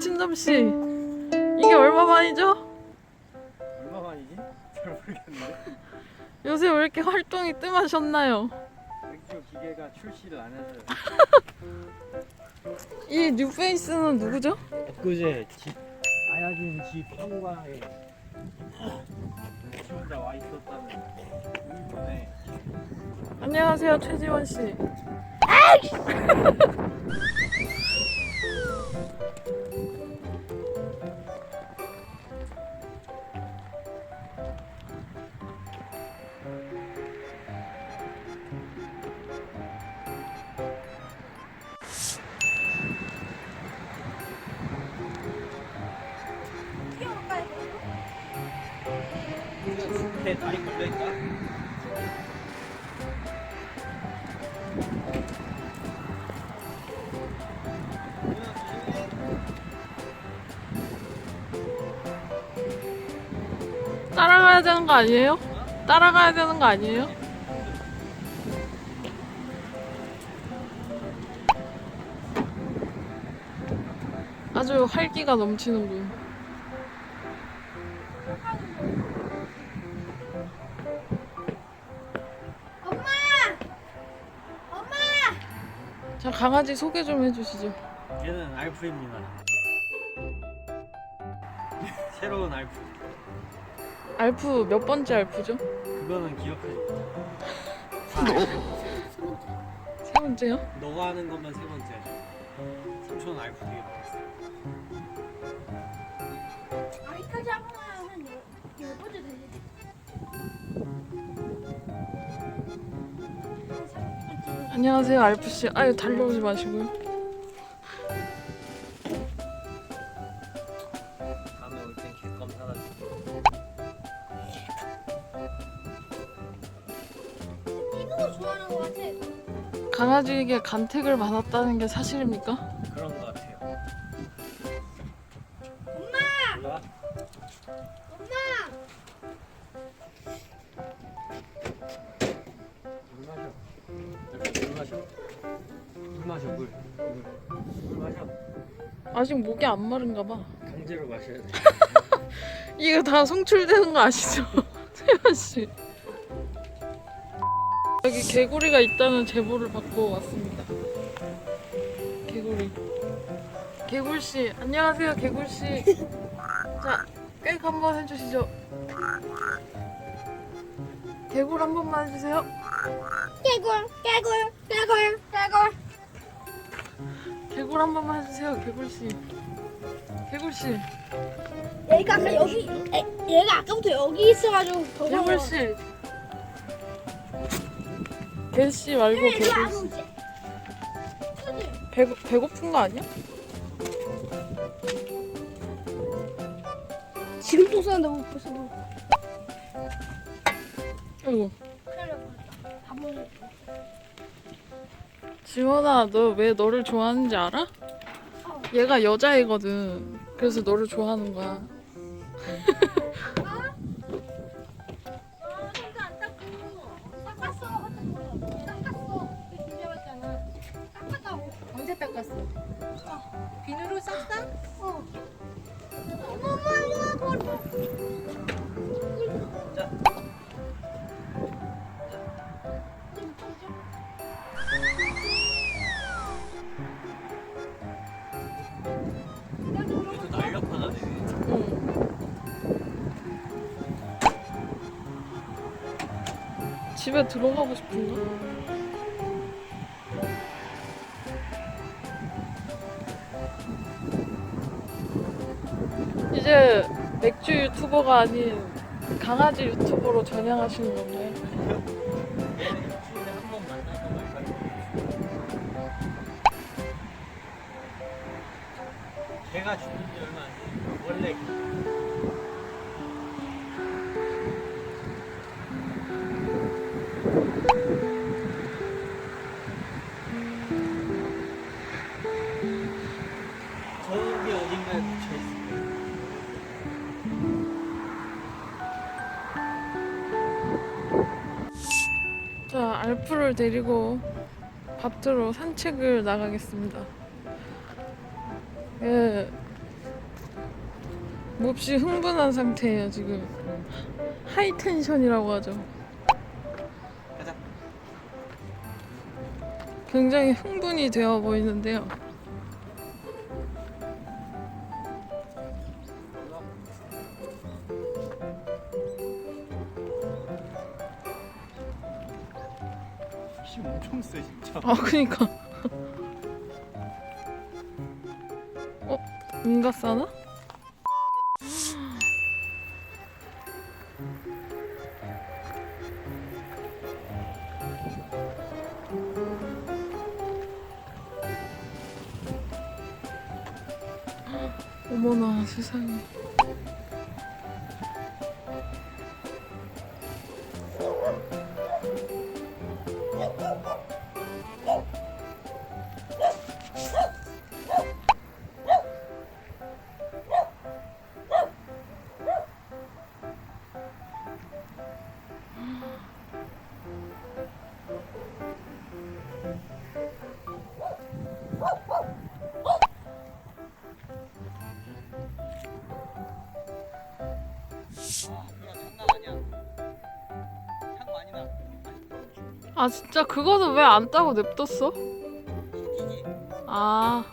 박진점 씨 이게 얼마 만이죠? 얼마 만이지? 잘 모르겠는데 요새 왜 이렇게 활동이 뜸하셨나요? 맥주 기계가 출시를 안 해서 이 뉴페이스는 누구죠? 엊그제 집 아야진 집 현관에 지 혼자 와 있었다는 의문에 안녕하세요 최지원 씨. 배 다리 걸려 있다 따라가야 되는 거 아니에요? 따라가야 되는 거 아니에요? 아주 활기가 넘치는 분. 강아지 소개 좀 해주시죠. 얘는 알프입니다 새로운 알프 알프 몇 번째 알프죠? 그거는 기억하지 세 번째요? 너가 하는 것만 세 번째 삼촌 알프 되게 많았어 나면 열, 열 번째 되지. 안녕하세요 알프 씨. 아유 달려오지 마시고요. 다음에 올 땐 개껌 사다 줄게 이거 좋아하는 거 같아. 강아지에게 간택을 받았다는 게 사실입니까? 그런 거 같아요 엄마! 몰라? 엄마! 물 마셔 물 마셔 물 마셔 물, 물 마셔 아직 목이 안 마른가 봐. 강제로 마셔야 돼 이거 다 송출되는 거 아시죠? 세현 씨. 여기 개구리가 있다는 제보를 받고 왔습니다. 개구리. 개굴 씨, 안녕하세요, 개굴 씨. 자, 꽥 한번 해주시죠. 개굴 한 번만 해주세요. 개굴, 개굴, 개굴, 개굴. 개굴 한 번만 해주세요, 개굴 씨. 개굴 씨, 얘가 아까 여기, 에, 얘가 아까부터 여기 있어가지고 더 개굴 씨. 개씨 말고 얘 개굴 안 씨. 오지? 그지? 배 배고픈 거 아니야? 지금 또 싸는데 뭐 벌써 뭐. 아이고. 기다려봐. 밥 먹을 지원아, 너 왜 너를 좋아하는지 알아? 어. 얘가 여자애거든. 그래서 너를 좋아하는 거야. 비누로 싹싹? 어. 엄마, 이거 집에 들어가고 싶은가? 이제 맥주 유튜버가 아닌 강아지 유튜버로 전향하시는 말까지 걔가 죽은 지 얼마 안 돼. 원래 알프를 데리고 밭으로 산책을 나가겠습니다. 예, 몹시 흥분한 상태예요 지금 하이 텐션이라고 하죠 가자. 굉장히 흥분이 되어 보이는데요 엄청 세 진짜. 아 그니까 어? 응가 싸나? 어머나 세상에 아, 진짜 그거는 왜 안 따고 냅뒀어? 아